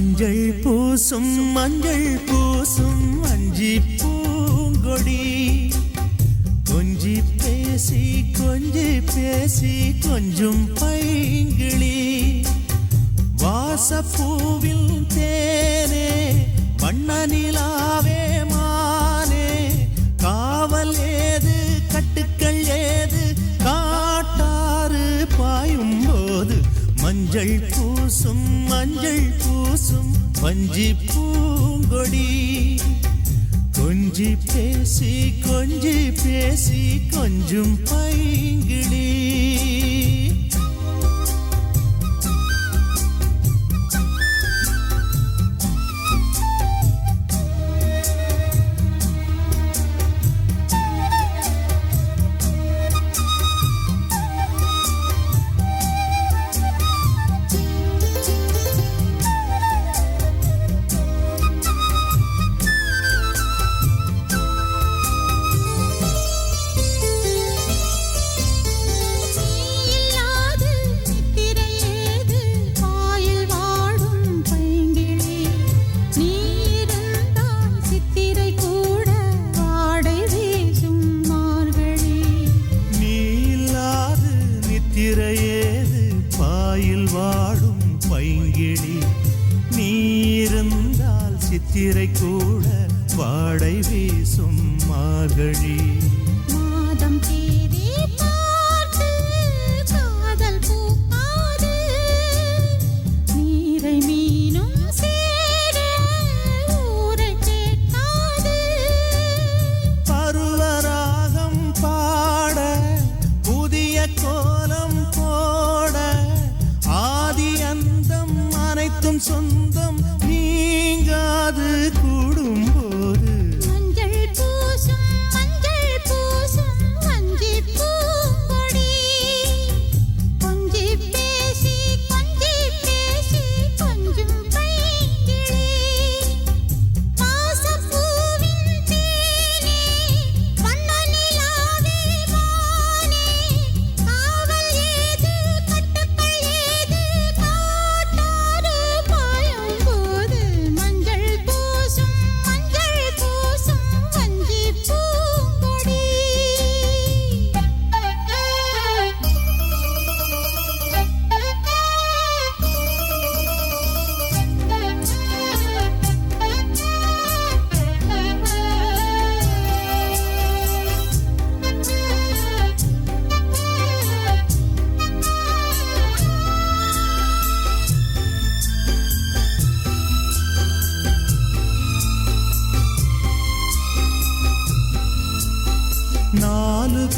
மஞ்சள் பூசும் மஞ்சள் பூசும் அஞ்சி பூங்கொடி. கொஞ்சி பேசி கொஞ்சி பேசி கொஞ்சம் பைங்கிளி. வாசப்பூவில் தேனே வண்ண நிலாவே மானே. காவல் ஏது கட்டுக்கள் ஏது மஞ்சள் பூசும் மஞ்சள் பூசும் வஞ்சி பூங்கொடி. கொஞ்சி பேசி கொஞ்சி பேசி கொஞ்சும் பைங்கிளி சித்திரை கூட வாடை வீசும் மார்கழி. மாதம் தீ நீங்காது கூடும்போது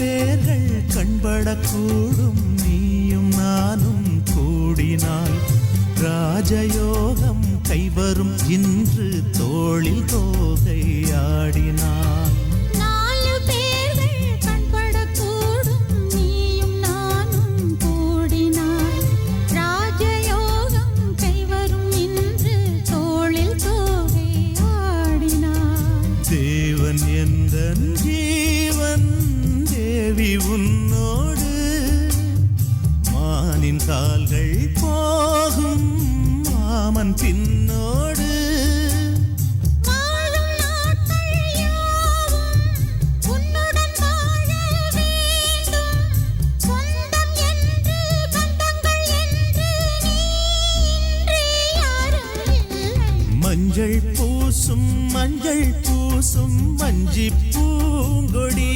பேர்கள் கண்படக்கூடும். நீயும் நானும் கூடினால் ராஜயோகம் கைவரும். இன்று தோ பூசும் மஞ்சள் பூசும் வஞ்சி பூங்கொடி.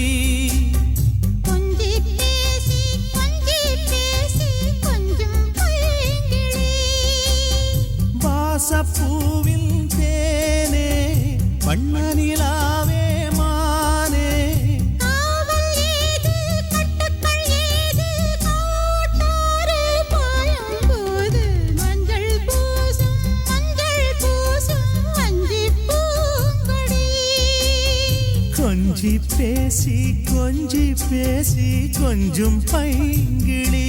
வாசப்பூவில் தேனே வண்ண நிலாவே கொஞ்சி பேசி கொஞ்சி பேசி கொஞ்சம் பைங்கிளி.